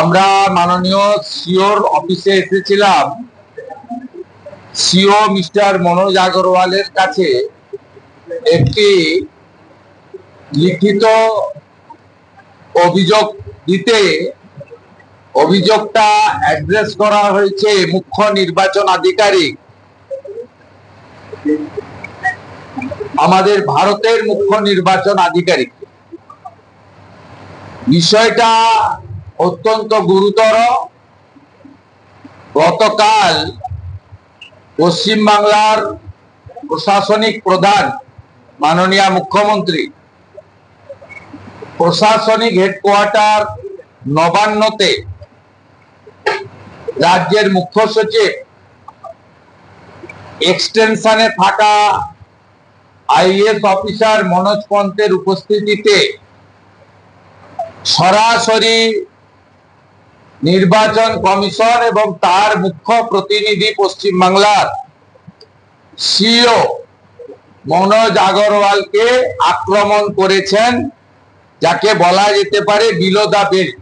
আমরা মাননীয় সিওর অফিসে এসেছিলাম। সিও মিস্টার মনোজ আগরওয়ালের কাছে একটি লিখিত অভিযোগ দিতে অভিযোগটা অ্যাড্রেস করা হয়েছে মুখ্য নির্বাচন আধিকারিক। আমাদের ভারতের মুখ্য নির্বাচন আধিকারিক। বিষয়টা অত্যন্ত গুরুতর। গতকাল পশ্চিমবাংলার প্রশাসনিক প্রধান, মাননীয় মুখ্যমন্ত্রী, প্রশাসনিক হেডকোয়ার্টার নবান্নতে রাজ্যের মুখ্য সচিব, এক্সটেনশনে থাকা আইএস অফিসার মনোজ পন্তের উপস্থিতিতে সরাসরি নির্বাচন কমিশন এবং তার মুখ্য প্রতিনিধি পশ্চিমবাংলার সিও মনোজ আগরওয়ালকে আক্রমণ করেছেন, যাকে বলা যেতে পারে বিলো। দা বেল্ট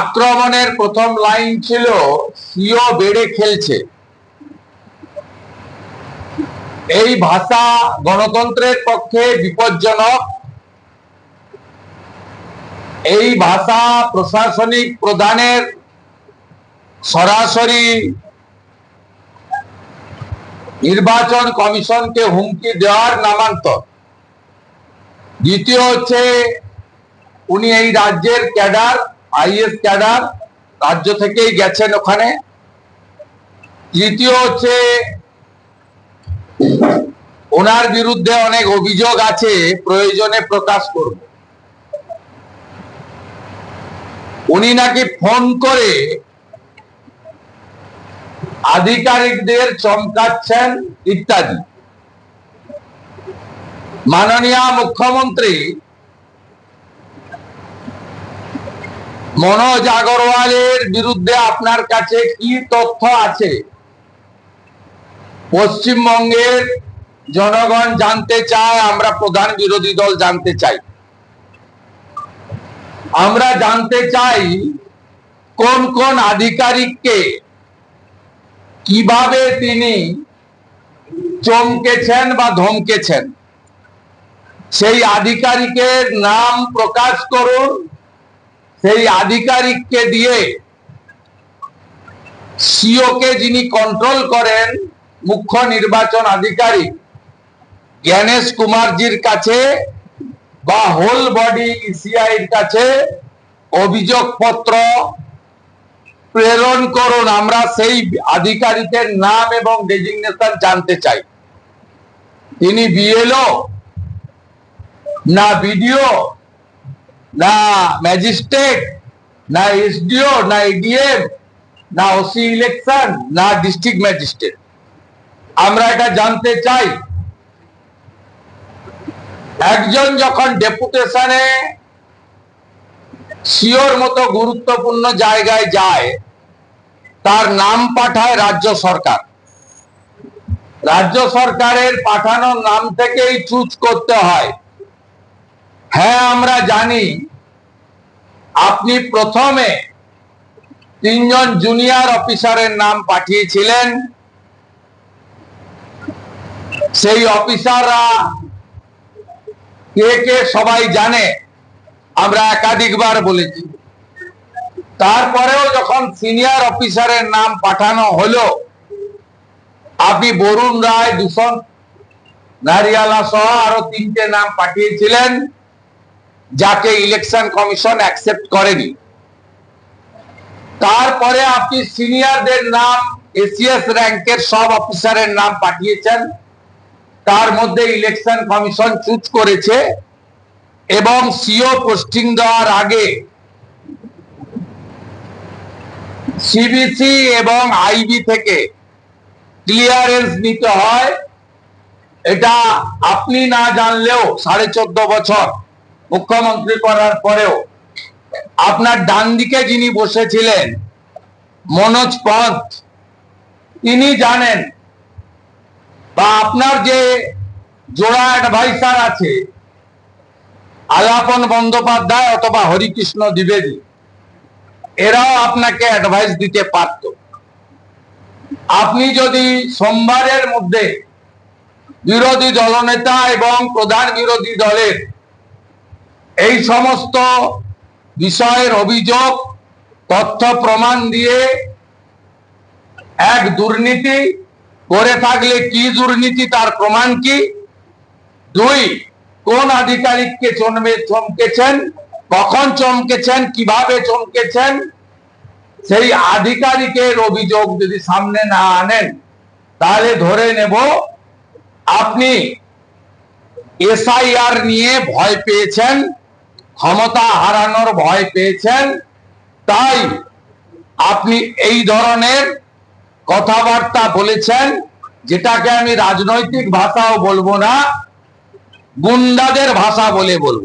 আক্রমণের প্রথম লাইন ছিল, সিও বেড়ে খেলছে। এই ভাষা গণতন্ত্রের পক্ষে বিপজ্জনক এই ভাষা প্রশাসনিক প্রধানের সরাসরি নির্বাচন কমিশনকে হুমকি দেওয়ার নামান্তর। দ্বিতীয় হচ্ছে, উনি এই রাজ্যের ক্যাডার, আইএস ক্যাডার, রাজ্য থেকেই গেছেন ওখানে। তৃতীয় হচ্ছে, ওনার বিরুদ্ধে অনেক অভিযোগ আছে, প্রয়োজনে প্রকাশ করব। উনি নাকি ফোন করে আধিকারিকদের চমকাচ্ছেন ইত্যাদি। মাননীয় মুখ্যমন্ত্রী মনোজ আগরওয়ালের বিরুদ্ধে আপনার কাছে কি তথ্য আছে? পশ্চিমবঙ্গের জনগণ জানতে চায়, আমরা প্রধান বিরোধী দল জানতে চাই। আমরা জানতে চাই কোন কোন আধিকারিককে কীভাবে তিনি চমকেছেন বা ধমকেছেন। সেই আধিকারিকের নাম প্রকাশ করুন। সেই আধিকারিককে দিয়ে সিওকে যিনি কন্ট্রোল করেন, মুখ্য নির্বাচন আধিকারিক জ্ঞানেশ কুমারজির কাছে বা হোল বডি ইসিআইর কাছে অভিযোগপত্র প্রেরণ করুন। আমরা সেই আধিকারিকের নাম এবং ডেজিগনেশন জানতে চাই। তিনি বিএলও না বিডিও না ম্যাজিস্ট্রেট না এসডিও না এডিএম না ওসি ইলেকশন না ডিস্ট্রিক্ট ম্যাজিস্ট্রেট আমরা এটা জানতে চাই। একজন যখন ডেপুটেশনে সিওর মতো গুরুত্বপূর্ণ জায়গায় যায়, তার নাম পাঠায় রাজ্য সরকার। রাজ্য সরকারের পাঠানো নাম থেকেই চুজ করতে হয়। হ্যাঁ আমরা জানি, আপনি প্রথমে তিনজন জুনিয়র অফিসারের নাম পাঠিয়েছিলেন। সেই অফিসাররা কে কে সবাই জানে, আমরা একাধিকবার বলেছি। তারপরেও যখন সিনিয়র অফিসারের নাম পাঠানো হলো আপনি বরুণ রায় দূষণ নারিয়ালা সহ আরও তিনটে নাম পাঠিয়েছিলেন, যাকে ইলেকশন কমিশন অ্যাকসেপ্ট করেনি। তারপরে আপনি সিনিয়রদের নাম এসিএস র্যাঙ্কের সব অফিসারের নাম পাঠিয়েছেন। তার মধ্যে ইলেকশন কমিশন চুজ করেছে এবং সিও পোস্টিং দেওয়ার আগে সিবিসি এবং আইবি থেকে ক্লিয়ারেন্স নিতে হয়। এটা আপনি না জানলেও সাড়ে চোদ্দ বছর মুখ্যমন্ত্রী করার পরেও আপনার ডান দিকে যিনি বসেছিলেন মনোজ পন্থ তিনি জানেন বা আপনার যে জোড়া অ্যাডভাইসার আছে, আলাপন বন্দ্যোপাধ্যায় অথবা হরিকৃষ্ণ দ্বিবেদী, এরাও আপনাকে অ্যাডভাইস দিতে পারত। আপনি যদি সোমবারের মধ্যে বিরোধী দলনেতা এবং প্রধান বিরোধী দলের এই সমস্ত বিষয়ের অভিযোগ, তথ্য প্রমাণ দিয়ে এক দুর্নীতি করে থাকলে কি দুর্নীতি? তার প্রমাণ কি? দুই, কোন আধিকারিককে চমবে চমকেছেন? কখন চমকেছেন? কীভাবে চমকেছেন? সেই আধিকারিকের অভিযোগ যদি সামনে না আনেন, তাহলে ধরে নেব আপনি এসআইআর নিয়ে ভয় পেয়েছেন, ক্ষমতা হারানোর ভয় পেয়েছেন, তাই আপনি এই ধরনের কথাবার্তা বলেছেন যেটাকে আমি রাজনৈতিক ভাষাও বলব না গুন্ডাদের ভাষা বলে বলব।